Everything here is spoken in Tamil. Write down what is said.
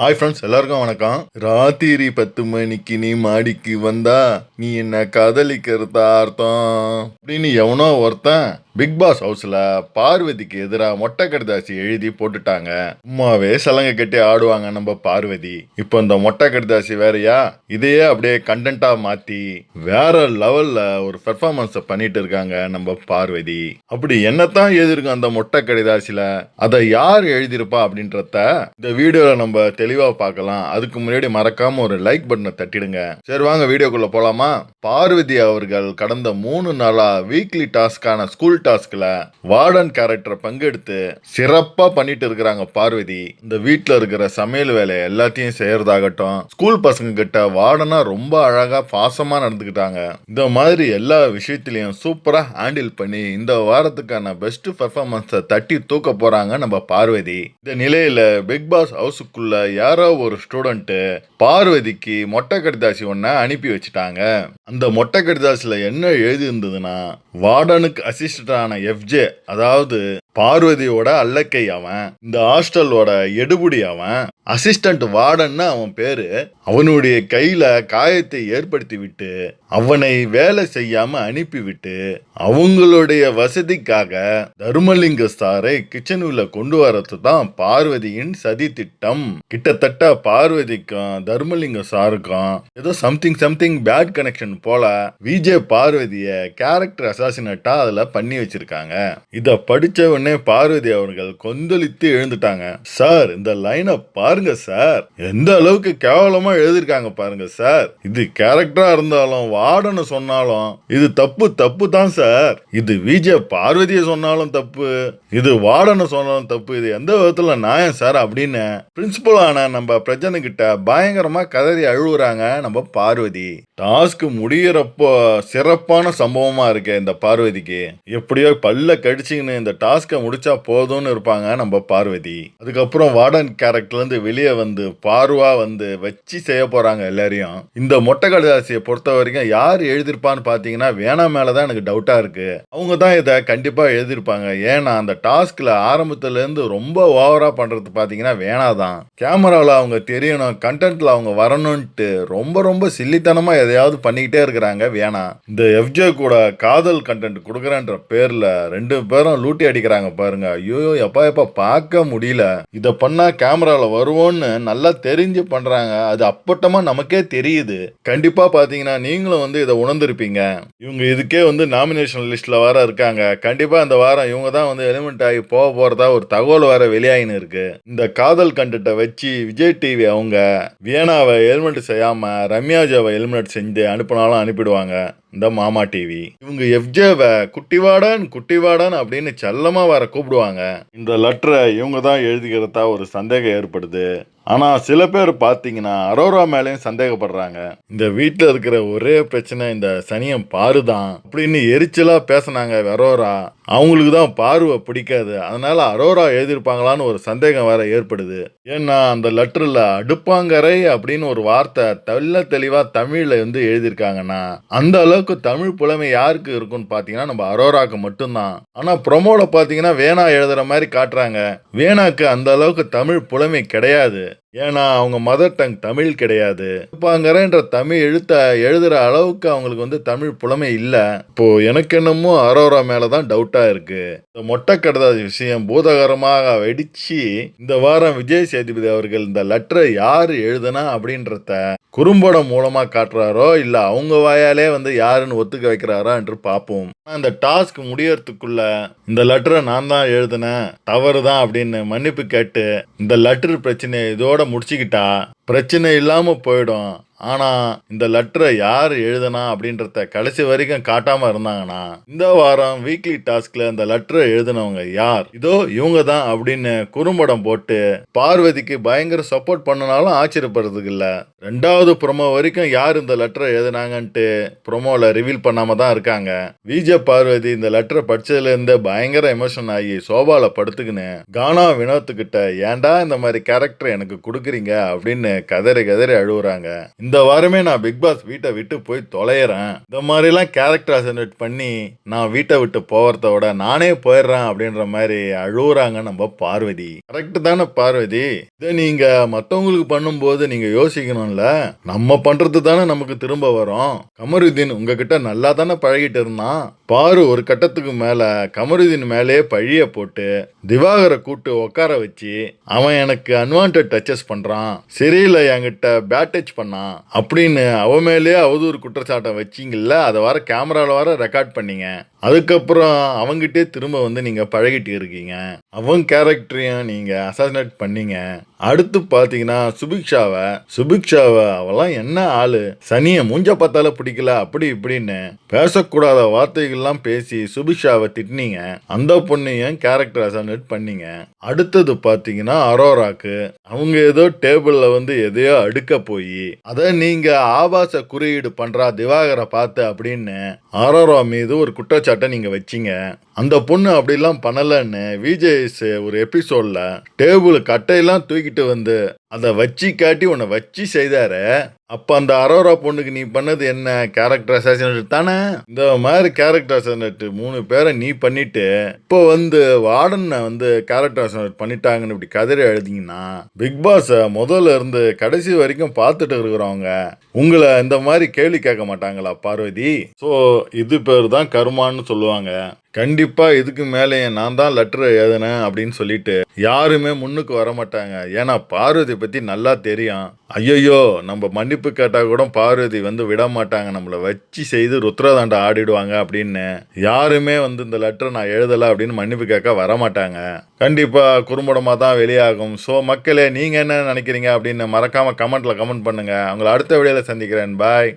ஹாய் ஃப்ரெண்ட்ஸ் எல்லாருக்கும் வணக்கம். ராத்திரி பத்து மணிக்கு நீ மாடிக்கு வந்தா நீ என்ன காதலிக்கிறதா அர்த்தம்? அப்படின்னு எவனோ ஒருத்தன் பிக் பாஸ் ஹவுஸ்ல பார்வதிக்கு எதிராக மொட்டை கடிதாசி எழுதி போட்டுட்டாங்க. சும்மாவே சலங்கை கட்டி ஆடுவாங்க நம்ம பார்வதி. இப்போ இந்த மொட்டை கடிதாசி வேறயா? இதையே அப்படியே கண்டென்ட்டாக மாற்றி வேற லெவலில் ஒரு பெர்ஃபார்மன்ஸை பண்ணிட்டு இருக்காங்க நம்ம பார்வதி. அப்படி என்னத்தான் எழுதிருக்கும் அந்த மொட்டை கடிதாசியில் அதை யார் எழுதியிருப்பா அப்படின்றத இந்த வீடியோவில் நம்ம தெளிவாக பார்க்கலாம். அதுக்கு முன்னாடி மறக்காம ஒரு லைக் பட்டனை தட்டிடுங்க. சரி வாங்க வீடியோக்குள்ளே போகலாமா பார்வதி அவர்கள் கடந்த மூணு நாளாக வீக்லி டாஸ்கான ஸ்கூல் டாஸ்கில் வார்டன் கேரக்டரை பங்கெடுத்து சிறப்பா பண்ணிட்டு இருக்கிறாங்க பார்வதி. இந்த வீட்டில் இருக்கிற சமையல் வேலை எல்லாத்தையும் செய்யறதாகட்டும் ஸ்கூல் பசங்க கிட்ட வார்டனா ரொம்ப அழகா பாசமா நடந்துக்கிட்டாங்க. இந்த மாதிரி எல்லா விஷயத்திலையும் சூப்பரா ஹேண்டில் பண்ணி இந்த வாரத்துக்கான பெஸ்ட் பெர்ஃபார்மன்ஸை தட்டி தூக்க போறாங்க நம்ம பார்வதி. இந்த நிலையில பிக் பாஸ் ஹவுஸுக்குள்ள யாரோ ஒரு ஸ்டூடெண்ட் பார்வதிக்கு மொட்டை கடிதாசி ஒன்ன அனுப்பி வச்சுட்டாங்க. அந்த மொட்டை கடிதாசில என்ன எழுதி இருந்ததுன்னா வார்டனுக்கு அசிஸ்டன்ட் அசிஸ்டன்டான எஃப்ஜே அதாவது பார்வதியோட அல்லக்கை அவன் இந்த ஹாஸ்டலோட எடுபுடி அவன் அசிஸ்டன்ட் வார்டன்னு அவன் பேரு. அவனுடைய கையில காயத்தை ஏற்படுத்தி விட்டு அவனை வேலை செய்யாம அனுப்பிவிட்டு அவங்களுடைய வசதிக்காக தர்மலிங்க சாரை கிச்சன் உள்ள கொண்டு வரது தான் பார்வதியின் சதி திட்டம். கிட்டத்தட்ட பார்வதிக்கும் தர்மலிங்க சாருக்கும் ஏதோ சம்திங் சம்திங் பேட் கனெக்ஷன் போல விஜய் பார்வதிய கேரக்டர் அசாசினட்டா அதுல பண்ணி வச்சிருக்காங்க. இத படிச்சவன் உடனே பார்வதி அவர்கள் கொந்தளித்து எழுந்துட்டாங்க. சார் இந்த லைனை பாருங்க சார். எந்த அளவுக்கு கேவலமா எழுதிருக்காங்க பாருங்க சார். இது கேரக்டரா இருந்தாலும் வார்டன்னு சொன்னாலும் இது தப்பு தப்பு தான் சார். இது விஜய பார்வதியை சொன்னாலும் தப்பு. இது வார்டனை சொன்னாலும் தப்பு. இது எந்த விதத்துல நியாயம் சார்? அப்படின்னு பிரின்சிபலான நம்ம பிரஜனை கிட்ட பயங்கரமா கதறி அழுவுறாங்க நம்ம பார்வதி. டாஸ்க் முடியிறப்போ சிறப்பான சம்பவமா இருக்கு இந்த பார்வதிக்கு. எப்படியோ பல்ல கடிச்சிங்கன்னு இந்த டாஸ்கை முடிச்சா போதும்னு இருப்பாங்க நம்ம பார்வதி. அதுக்கப்புறம் வார்டன் கேரக்டர்லேருந்து வெளியே வந்து பார்வா வந்து வச்சு செய்ய போறாங்க எல்லாரையும். இந்த மொட்டை கடைதாசியை பொறுத்த வரைக்கும் யார் எழுதியிருப்பான்னு பார்த்தீங்கன்னா வேணா மேலதான் எனக்கு டவுட்டாக இருக்கு. அவங்க தான் இதை கண்டிப்பாக எழுதியிருப்பாங்க. ஏன்னா அந்த டாஸ்கில் ஆரம்பத்துலேருந்து ரொம்ப ஓவராக பண்ணுறது பார்த்தீங்கன்னா வேணா தான் கேமராவில் அவங்க தெரியணும் கண்டென்ட்டில் அவங்க வரணும்ன்ட்டு ரொம்ப ரொம்ப சில்லித்தனமாக எதையாவது பண்ணிக்கிட்டே இருக்கிறாங்க வேணாம். இந்த எஃப்ஜே கூட காதல் கண்டென்ட் கொடுக்குறேன்ற பேர்ல ரெண்டு பேரும் லூட்டி அடிக்கிறாங்க பாருங்க. ஐயோ எப்பா எப்பா பார்க்க முடியல. இத பண்ணா கேமரால வருவோம்னு நல்லா தெரிஞ்சு பண்றாங்க. அது அப்பட்டமா நமக்கே தெரியுது. கண்டிப்பா பாத்தீங்கன்னா நீங்களும் வந்து இதை உணர்ந்திருப்பீங்க. இவங்க இதுக்கே வந்து நாமினேஷன் லிஸ்ட்ல வர இருக்காங்க. கண்டிப்பா இந்த வாரம் இவங்க தான் வந்து எலிமெண்ட் ஆகி போக போறதா ஒரு தகவல் வர வெளியாயின்னு இருக்கு. இந்த காதல் கண்டென்ட்டை வச்சு விஜய் டிவி அவங்க வியனாவை எலிமெண்ட் செய்யாம ரம்யாஜாவை எலிமினேட் செஞ்சு அனுப்பினாலும் அனுப்பிடுவாங்க. இந்த மாமா டிவி இவங்க எஃப்ஜேவை குட்டிவாடன் குட்டிவாடன் அப்படின்னு செல்லமாக வர கூப்பிடுவாங்க. இந்த லெட்டரை இவங்க தான் எழுதிக்கிறதா ஒரு சந்தேகம் ஏற்படுது. ஆனால் சில பேர் பார்த்தீங்கன்னா அரோரா மேலேயும் சந்தேகப்படுறாங்க. இந்த வீட்டில் இருக்கிற ஒரே பிரச்சனை இந்த சனியம் பாரு தான் அப்படின்னு எரிச்சலாக பேசினாங்க அரோரா. அவங்களுக்கு தான் பார்வை பிடிக்காது. அதனால அரோரா எழுதியிருப்பாங்களான்னு ஒரு சந்தேகம் வேற ஏற்படுது. ஏன்னா அந்த லெட்டரில் அடுப்பாங்கரை அப்படின்னு ஒரு வார்த்தை தெல்ல தெளிவாக தமிழில் வந்து எழுதியிருக்காங்கன்னா அந்த அளவுக்கு தமிழ் புலமை யாருக்கு இருக்கும்னு பார்த்தீங்கன்னா நம்ம அரோராக்கு மட்டும்தான். ஆனால் ப்ரொமோவில் பார்த்தீங்கன்னா வேணா எழுதுகிற மாதிரி காட்டுறாங்க. வேணாக்கு அந்த அளவுக்கு தமிழ் புலமை கிடையாது. ஏன்னா அவங்க மதர் டங் தமிழ் கிடையாது. இருப்பாங்கறன்ற தமிழ் எழுத்த எழுதுகிற அளவுக்கு அவங்களுக்கு வந்து தமிழ் புலமை இல்லை. இப்போ எனக்கு என்னமோ அரோரா மேலதான் டவுட்டாக இருக்குது இந்த மொட்டை கடதாசி விஷயம் பூதகரமாக வெடித்து இந்த வாரம் விஜய் சேதுபதி அவர்கள் இந்த லெட்டரை யார் எழுதுனா அப்படின்றத குறும்படம் மூலமாக காட்டுறாரோ இல்லை அவங்க வாயாலே வந்து யாருன்னு ஒத்துக்க வைக்கிறாரா என்று பார்ப்போம். அந்த டாஸ்க் முடியறதுக்குள்ள இந்த லெட்டரை நான் தான் எழுதினேன் தவறு தான் அப்படின்னு மன்னிப்பு கேட்டு இந்த லெட்டர் பிரச்சனை இதோட முடிச்சுக்கிட்டா பிரச்சனை இல்லாமல் போயிடும். ஆனால் இந்த லெட்டரை யார் எழுதுனா அப்படின்றத கடைசி வரைக்கும் காட்டாம இருந்தாங்கன்னா இந்த வாரம் வீக்லி டாஸ்கில் இந்த லெட்டரை எழுதினவங்க யார்? இதோ இவங்க தான் அப்படின்னு குறும்படம் போட்டு பார்வதிக்கு பயங்கர சப்போர்ட் பண்ணனாலும் ஆச்சரியப்படுறதுக்கு இல்லை. ரெண்டாவது ப்ரொமோ வரைக்கும் யார் இந்த லெட்டரை எழுதினாங்கன்ட்டு ப்ரொமோவில் ரிவீல் பண்ணாமல் தான் இருக்காங்க. விஜய் பார்வதி இந்த லெட்டரை படித்ததுலேருந்து பயங்கர எமோஷன் ஆகி சோபாவில் படுத்துக்கின்னு கானா வினோத்துக்கிட்ட ஏன்டா இந்த மாதிரி கேரக்டர் எனக்கு கொடுக்குறீங்க? அப்படின்னு கதறி கதறி அழுகுறாங்க இந்த வாரமே நான் பிக் பாஸ் வீட்டை விட்டு போய் தொலைகிறேன் இந்த மாதிரிலாம் கேரக்டர் அசன்ட் பண்ணி நான் வீட்டை விட்டு போகிறத விட நானே போயிடுறேன் அப்படின்ற மாதிரி அழுகுறாங்க நம்ம பார்வதி. கரெக்ட் தானே பார்வதி? இதை நீங்க மற்றவங்களுக்கு பண்ணும்போது நீங்க யோசிக்கணும்ல. நம்ம பண்றது தானே நமக்கு திரும்ப வரும். கமருதீன் உங்ககிட்ட நல்லா தானே பழகிட்டு இருந்தான். பாரு ஒரு கட்டத்துக்கு மேலே கமருதீன் மேலே பழிய போட்டு திவாகரை கூட்டு உட்கார வச்சு அவன் எனக்கு அன்வான்ட் டச்சஸ் பண்ணுறான் சரியில்லை என்கிட்ட பேட் டச் பண்ணான். அப்படின்னு அவன் மேலேயே அவதூறு குற்றச்சாட்டை வச்சிங்கல்ல அதை வர கேமராவில் வர ரெக்கார்ட் பண்ணிங்க. அதுக்கப்புறம் அவங்ககிட்டே திரும்ப வந்து நீங்கள் பழகிட்டு இருக்கீங்க. அவங்க கேரக்டரையும் நீங்கள் அசாசினேட் பண்ணீங்க. அடுத்து பார்த்தீங்கன்னா சுபிக்ஷாவை சுபிக்ஷாவை அவெல்லாம் என்ன ஆளு? சனியை மூஞ்ச பார்த்தால பிடிக்கல அப்படி இப்படின்னு பேசக்கூடாத வார்த்தைகள்லாம் பேசி சுபிக்ஷாவை திட்டினீங்க. அந்த பொண்ணையும் கேரக்டர் அசாசினேட் பண்ணீங்க. அடுத்தது பார்த்தீங்கன்னா அரோராக்கு அவங்க ஏதோ டேபிளில் வந்து எதையோ அடுக்க போய் அதை நீங்கள் ஆபாச குறியீடு பண்ணுறா திவாகரை பார்த்து அப்படின்னு அரோரா மீது ஒரு குற்றச்சாட்டு நீங்க வச்சீங்க. அந்த பொண்ணு அப்படிலாம் பண்ணலைன்னு விஜேஎஸ் ஒரு எபிசோட்ல டேபிள் கட்டையெல்லாம் தூக்கிட்டு வந்து அதை வச்சு காட்டி உன்னை வச்சு செய்தார. அப்ப அந்த அரோரா பொண்ணுக்கு நீ பண்ணது என்ன? கேரக்டர் அசாசினேட் தானே? இந்த மாதிரி கேரக்டர் அசாசினேட் மூணு பேரை நீ பண்ணிட்டு இப்போ வந்து வார்டனை வந்து கேரக்டர் அசாசினேட் பண்ணிட்டாங்கன்னு இப்படி கதறி எழுதிங்கன்னா பிக் பாஸ் முதல்ல இருந்து கடைசி வரைக்கும் பார்த்துட்டு இருக்கிறவங்க உங்களை இந்த மாதிரி கேள்வி கேட்க மாட்டாங்களா பார்வதி? ஸோ இது பேர் தான் கருமான்னு சொல்லுவாங்க. கண்டிப்பா இதுக்கு மேலே நான் தான் லெட்டர் எழுதினேன் அப்படின்னு சொல்லிட்டு யாருமே முன்னுக்கு வர மாட்டாங்க ஏன்னா பார்வதி பற்றி நல்லா தெரியும். ஐயையோ நம்ம மன்னிப்பு கேட்டால் கூட பார்வதி வந்து விட மாட்டாங்க. நம்மளை வச்சு செய்து ருத்ரதாண்டா ஆடிடுவாங்க அப்படின்னு. யாருமே வந்து இந்த லெட்டர் நான் எழுதலை அப்படின்னு மன்னிப்பு கேட்க வர மாட்டாங்க. குறும்படமாக தான் வெளியாகும். ஸோ மக்களே நீங்கள் என்ன நினைக்கிறீங்க அப்படின்னு மறக்காமல் கமெண்ட்டில் கமெண்ட் பண்ணுங்கள் அவங்கள அடுத்த வீடியோவில் சந்திக்கிறேன். பாய்